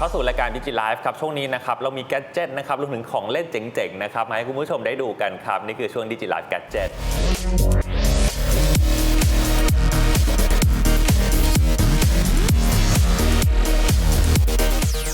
เข้าสู่รายการดิจิไลฟ์ครับช่วงนี้นะครับเรามีแกจเจิตนะครับรวมถึงของเล่นเจ๋งๆนะครับมาให้คุณผู้ชมได้ดูกันครับ นี่คือช่วงดิจิไลฟ์แกจเจิต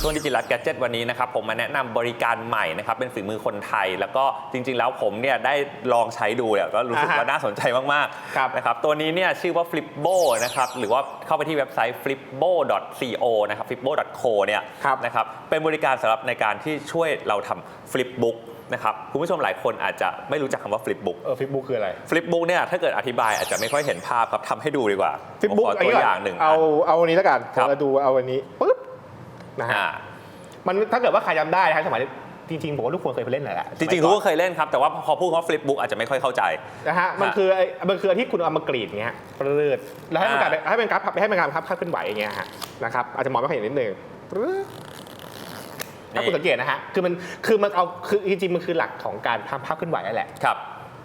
ช่วงดิจิไลฟ์แกดเจิตวันนี้นะครับผมมาแนะนำบริการใหม่นะครับเป็นฝีมือคนไทย แล้วก็จริง ๆ แล้วผมเนี่ยได้ลองใช้ดูเนี่ยก็รู้สึกอ่าฮะว่าน่าสนใจมากๆครับนะครับตัวนี้เนี่ยชื่อว่า Flipbo นะครับหรือว่าเข้าไปที่เว็บไซต์ flipbo.co นะครับ flipbo.co เนี่ยครับนะครับเป็นบริการสำหรับในการที่ช่วยเราทำ flipbook นะครับคุณผู้ชมหลายคนอาจจะไม่รู้จักคำว่า flipbook เออฟิกบุ๊กคืออะไร flipbook เนี่ยถ้าเกิดอธิบายอาจจะไม่ค่อยเห็นภาพครับทำให้ดูดีกว่าฟิกบุ๊กผมขอตัวอย่างหนึ่งเอาเอาอันนี้แล้วกันครับเราดูเอาอันนี้ปุ๊บ นะฮะอ่ามันถ้าเกิดว่าใครจำได้นะครับสมัยจริงๆผมว่าทุกคนเคยไปเล่นแหละจริงๆทุกคนเคยเล่นครับ แต่ว่าพอพูดคำว่า flipbook อาจจะไม่ค่อยเข้าใจนะฮะมันคือไอ้มันคือที่คุณเอามากรีดอย่างเงี้ยปรืดแล้วให้มันกลายเป็นให้เป็นกราฟให้เป็นการภาพเคลื่อนไหวอย่างเงี้ยฮะนะครับอาจจะมองไม่ค่อยเห็นนิดนึงปรืดถ้าคุณสังเกตนะฮะคือมันคือมันเอาคือจริงๆมันคือหลักของการทำภาพเคลื่อนไหวนั่นแหละครับ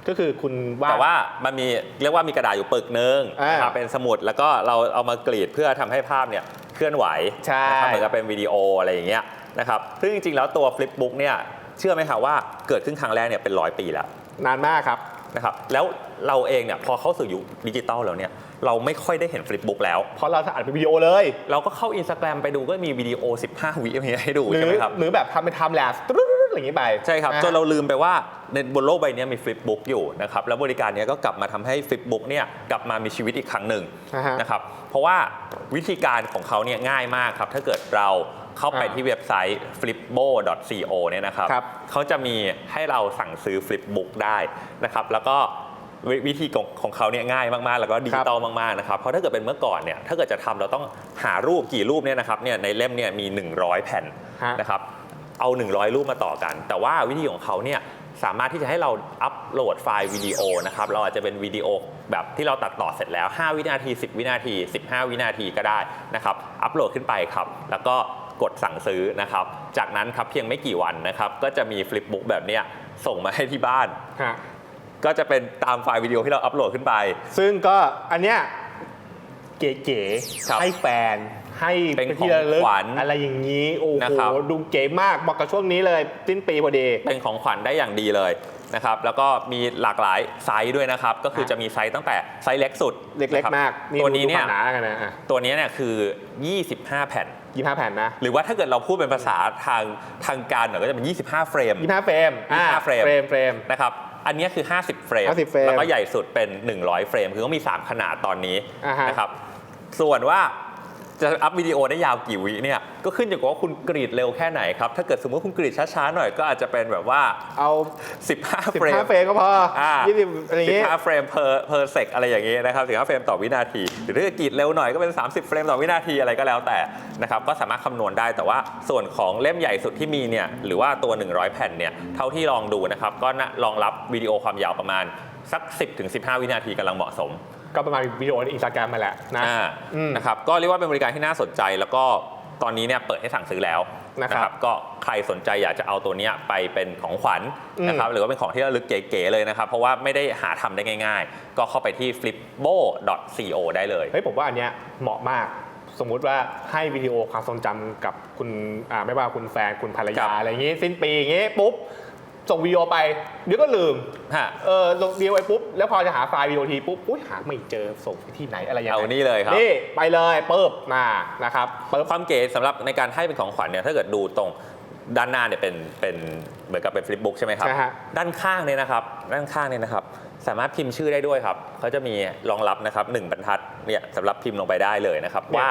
ก็คือคุณวาดแต่ว่ามันมีเรียกว่ามีกระดาษอยู่ปึกนึงอ่านนะครับเป็นสมุดแล้วก็เราเอามากรีดเพื่อทำให้ภาพเนี่ย เคลื่อนไหวใช่ นะครับเหมือนกับเป็นวิดีโออะไรอย่างเงี้ยนะครับซึ่งจริงๆแล้วตัว Flipbook เนี่ยเชื่อไหมครับว่าเกิดขึ้นครั้งแรกเนี่ยเป็นร้อยปีแล้ว นานมากครับ นะครับแล้วเราเองเนี่ยพอเข้าสู่ยุคดิจิตอลแล้วเนี่ยเราไม่ค่อยได้เห็น Flipbook แล้ว เพราะเราอัดเป็นวิดีโอเลย เราก็เข้า Instagram ไปดูก็มีวิดีโอ 15 วิอะไรให้ดูหรืใช่ไหมครับ หรือแบบทำเป็นไทม์แลปอะไร อย่างงี้ไปใช่ครับนะฮะจนเราลืมไปว่าในบนโลกใบนี้มี Flipbook อยู่นะครับแล้วบริการเนี้ยก็กลับมาทำให้ Flipbook เนี่ยกลับมามีชีวิตอีกครั้งหนึ่งนะฮะนะครับเพราะว่าวิธีการของเขาเนี่ยง่ายมากครับถ้าเกิดเราเข้าไปอ่าที่เว็บไซต์ flipbo.co เนี่ยนะครับครับเขาจะมีให้เราสั่งซื้อ Flipbook ได้นะครับแล้วก็วิวิธีของของเขาเนี่ยง่ายมากๆ แล้วก็ดิจิตอลมากๆนะครับเพราะถ้าเกิดเป็นเมื่อก่อนเนี่ยถ้าเกิดจะทำเราต้องหารูปกี่รูปเนี่ยนะครับเนี่ยในเล่มเนี่ยมี 100 แผ่นฮะนะครับ เอา 100 รูปมาต่อกัน แต่ว่าวิธีของเขาเนี่ยสามารถที่จะให้เราอัปโหลดไฟล์วิดีโอนะครับ เราอาจจะเป็นวิดีโอแบบที่เราตัดต่อเสร็จแล้ว 5 วินาที 10 วินาที 15 วินาทีก็ได้นะครับ อัปโหลดขึ้นไปครับ แล้วก็กดสั่งซื้อนะครับ จากนั้นครับเพียงไม่กี่วันนะครับ ก็จะมีฟลิปบุ๊กแบบเนี้ยส่งมาให้ที่บ้าน ฮะก็จะเป็นตามไฟล์วิดีโอที่เราอัปโหลดขึ้นไป ซึ่งก็อันเนี้ยเก๋ครับ ๆให้แฟน ให้เป็นที่ระลึกของขวัญอะไรอย่างนี้โอ้นะโหครับดูเก๋มากเหมาะกับช่วงนี้เลยสิ้นปีพอดี เป็นของขวัญได้อย่างดีเลยนะครับแล้วก็มีหลากหลายไซส์ด้วยนะครับ ก็คือจะมีไซส์ตั้งแต่ไซส์เล็กสุดเล็กนะครับๆมากตัวนี้ดูเนี่ยความหนากันนะอะตัวนี้เนี่ยคือ 25 แผ่นยี่ห้าแผ่นนะ หรือว่าถ้าเกิดเราพูดเป็นภาษาทางทางการหน่อยก็จะเป็น 25 เฟรมยี่ห้าเฟรมอะ25 เฟรมเฟรมเฟรมนะครับอันนี้คือ50เฟรม50 เฟรมแล้วก็ใหญ่สุดเป็น 100 เฟรม คือก็มี 3 ขนาดตอนนี้อ่าฮะนะครับส่วนว่า จะอัพวิดีโอได้ยาวกี่วิเนี่ยก็ขึ้นอยู่กับว่าคุณกรีดเร็วแค่ไหนครับ ถ้าเกิดสมมติคุณกรีดช้าๆหน่อยก็อาจจะเป็นแบบว่า เอา 15สิบเฟรมห้าเฟรมก็พออ่ายี่สิบอะไรอย่างงี้15เฟรม per per sec อะไรอย่างงี้นะครับ15เฟรมต่อวินาที หรือถ้าจะกรีดเร็วหน่อยก็เป็น 30 เฟรมต่อวินาทีอะไรก็แล้วแต่นะครับก็สามารถคำนวณได้แต่ว่าส่วนของเล่มใหญ่สุดที่มีเนี่ยหรือว่าตัว 100 แผ่นเนี่ยเท่าที่ลองดูนะครับก็น่ารองรับวิดีโอความยาวประมาณสัก 10-15 วินาทีกำลังเหมาะสม ก็ประมาณวิดีโอในอินสตาแกรมมาแหละนะอ่าอืม นะครับก็เรียกว่าเป็นบริการที่น่าสนใจแล้วก็ตอนนี้เนี่ยเปิดให้สั่งซื้อแล้วนะครับก็ใครสนใจอยากจะเอาตัวเนี้ยไปเป็นของขวัญอืม นะครับหรือว่าเป็นของที่ระลึกเก๋ๆเลยนะครับ เพราะว่าไม่ได้หาทำได้ง่ายๆ ก็เข้าไปที่ flipbo.co ได้เลย เฮ้ยผมว่าอันเนี้ยเหมาะมาก สมมุติว่าให้วิดีโอความทรงจำกับคุณอ่าไม่ว่าคุณแฟนคุณภรรครัยาบอะไรอย่างงี้ สิ้นปีอย่างงี้ปุ๊บ ส่งวิดีโอไป เดี๋ยวก็ลืมฮะ เออส่งวิดีโอไปปุ๊บ แล้วพอจะหาไฟล์วิดีโอทีปุ๊บอุ้ยหาไม่เจอส่งไปที่ไหนอะไรยังไงเอานี่เลยครับ นี่ไปเลยปุ๊บมานะครับปุ๊บความเก๋สำหรับในการให้เป็นของขวัญเนี่ยถ้าเกิดดูตรงด้านหน้าเนี่ยเป็นเป็นเหมือนกับเป็นฟลิปบุ๊กใช่ไหมครับ ใช่ฮะ ด้านข้างเนี่ยนะครับ ด้านข้างเนี่ยนะครับ สามารถพิมพ์ชื่อได้ด้วยครับเขาจะมีรองรับนะครับหนึ่งบรรทัดเนี่ยสำหรับพิมพ์ลงไปได้เลยนะครับ ว่า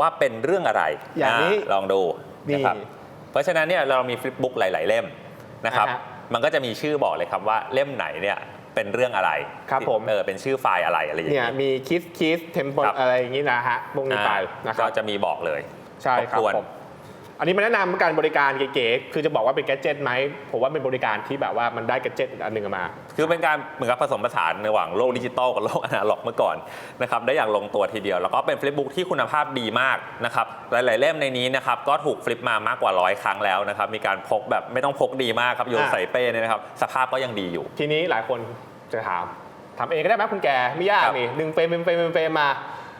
ว่าเป็นเรื่องอะไรอย่างนี้ลองดูนะครับนี่เพราะฉะนั้นเนี่ยเรามีฟลิปบุ๊กหลาย ๆ เล่ม นะครับ อ่าฮะมันก็จะมีชื่อบอกเลยครับว่าเล่มไหนเนี่ยเป็นเรื่องอะไรครับผม เออเป็นชื่อไฟล์อะไรอะไรอย่างเนี่ยนี้มีคิสคิสเทมเพลครับ อะไรอย่างงี้นะฮะพวกนี้ไปอ่านะคก็รับจะมีบอกเลยใช่ครับทบทวนผม อันนี้มาแนะนำการบริการเก๋ๆ คือจะบอกว่าเป็นแกดเจิตไหม ผมว่าเป็นบริการที่แบบว่ามันได้แกดเจิตอันหนึ่งมาคือเป็นการเหมือนกับผสมผสานระหว่างโลกดิจิตอลกับโลกอนาล็อกเมื่อก่อนนะครับได้อย่างลงตัวทีเดียว แล้วก็เป็นฟลิปบุ๊กที่คุณภาพดีมากนะครับหลาย ๆ เล่มในนี้นะครับก็ถูกฟลิปมามากกว่าร้อยครั้งแล้วนะครับมีการพกแบบไม่ต้องพกดีมากครับโยนอะใส่เป้เนี่ยนะครับสภาพก็ยังดีอยู่ ทีนี้หลายคนจะถามทำเองก็ได้ไหมคุณแกไม่ยากครับนี่หนึ่งเฟรมเป็นเฟรมเป็นเฟรมมา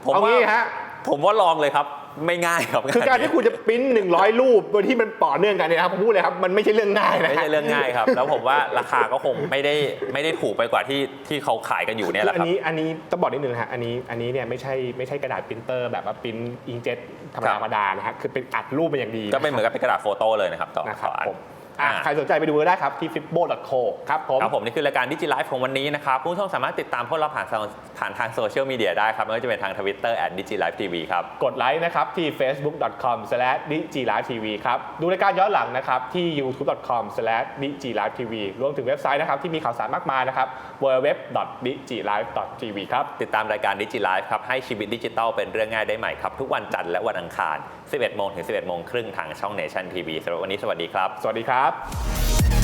ผมเอาว่างี้ฮะผมว่าลองเลยครับ ไม่ง่ายครับคือการที่คุณจะปริ้น100รูปโดยที่มันต่อเนื่องกันเนี่ยนะครับผมพูดเลยครับมันไม่ใช่เรื่องง่ายนะไม่ใช่เรื่องง่ายครับ แล้วผมว่าราคาก็คงไม่ได้ไม่ได้ถูกไปกว่าที่ที่เขาขายกันอยู่เนี่ยแหคือละอัคนรับนี้อันนี้ต้องบอกนิดนึงนะฮะอันนี้อันนี้เนี่ยไม่ใช่ไม่ใช่กระดาษปรินเตอร์แบบว่าปริ้นอิงเจ็ตธรรมครัดาบธรรมดานะฮะคือเป็นอัดรูปมาอย่างดีก็เป็นเหมือนกับเป็นกระดาษโฟโต้เลยนะครับต่อนะครับต่ ออันผมอะอ่าใครสนใจไปดูก็ได้ครับ ที่ fitbo.co ครับผม ครับผมนี่คือรายการดิจิไลฟ์ของวันนี้นะครับผู้ชมสามารถติดตามพวกเราผ่านทางผ่านทางโซเชียลมีเดียได้ครับ ไม่ว่าจะเป็นทางทวิตเตอร์ d i g i l i f e TV ครับ กดไลค์นะครับที่ facebook.com/digilivetv ครับ ดูรายการย้อนหลังนะครับที่ youtube.com/digilivetv รวมถึงเว็บไซต์นะครับที่มีข่าวสารมากมายนะครับ www.digilive.tv ครับติดตามรายการดิจิไลฟ์ครับให้ชีวิตดิจิทัลเป็นเรื่องง่ายได้ใหม่ครับทุกวันจันทร์และวันอังคาร 11โมงถึง 11โมงครึ่งทางช่อง Nation TV สำหรับวันนี้สวัสดีครับ สวัสดีครับ